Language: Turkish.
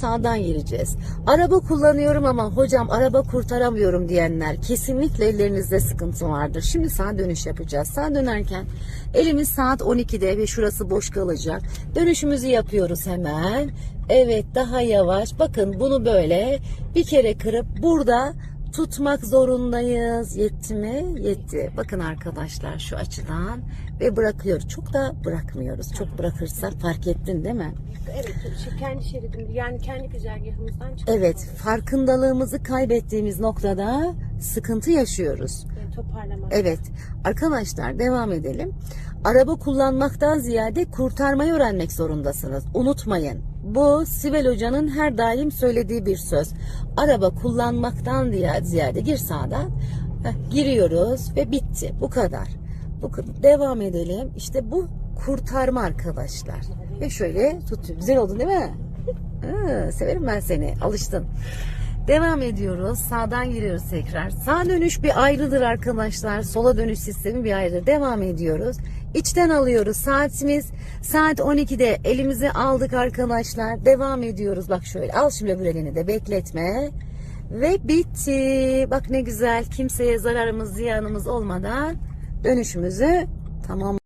Sağdan gireceğiz. Araba kullanıyorum ama hocam araba kurtaramıyorum diyenler kesinlikle ellerinizde sıkıntı vardır. Şimdi sağa dönüş yapacağız. Sağa dönerken elimiz saat 12'de ve şurası boş kalacak. Dönüşümüzü yapıyoruz hemen. Evet daha yavaş. Bakın bunu böyle bir kere kırıp burada tutmak zorundayız. Yetti mi? Yetti. Bakın arkadaşlar şu açıdan ve bırakıyoruz. Çok da bırakmıyoruz. Çok bırakırsak fark ettin değil mi? Evet, şu kendi şeridimiz yani kendi güzergahımızdan çıkıyoruz. Evet, farkındalığımızı kaybettiğimiz noktada sıkıntı yaşıyoruz. Yani toparlamak. Evet, arkadaşlar devam edelim. Araba kullanmaktan ziyade kurtarmayı öğrenmek zorundasınız. Unutmayın. Bu Sibel Hoca'nın her daim söylediği bir söz. Araba kullanmaktan diye- ziyade gir sağdan. Giriyoruz ve bitti. Bu kadar. Bu. Devam edelim. İşte bu kurtarma arkadaşlar. Ve şöyle tutuyor. Güzel oldu değil mi? Ha, severim ben seni. Alıştın. Devam ediyoruz. Sağdan giriyoruz tekrar. Sağ dönüş bir ayrıdır arkadaşlar. Sola dönüş sistemi bir ayrı. Devam ediyoruz. İçten alıyoruz. Saatimiz saat 12'de elimize aldık arkadaşlar. Devam ediyoruz. Bak şöyle al şimdi öbür elini de bekletme. Ve bitti. Bak ne güzel. Kimseye zararımız ziyanımız olmadan dönüşümüzü tamam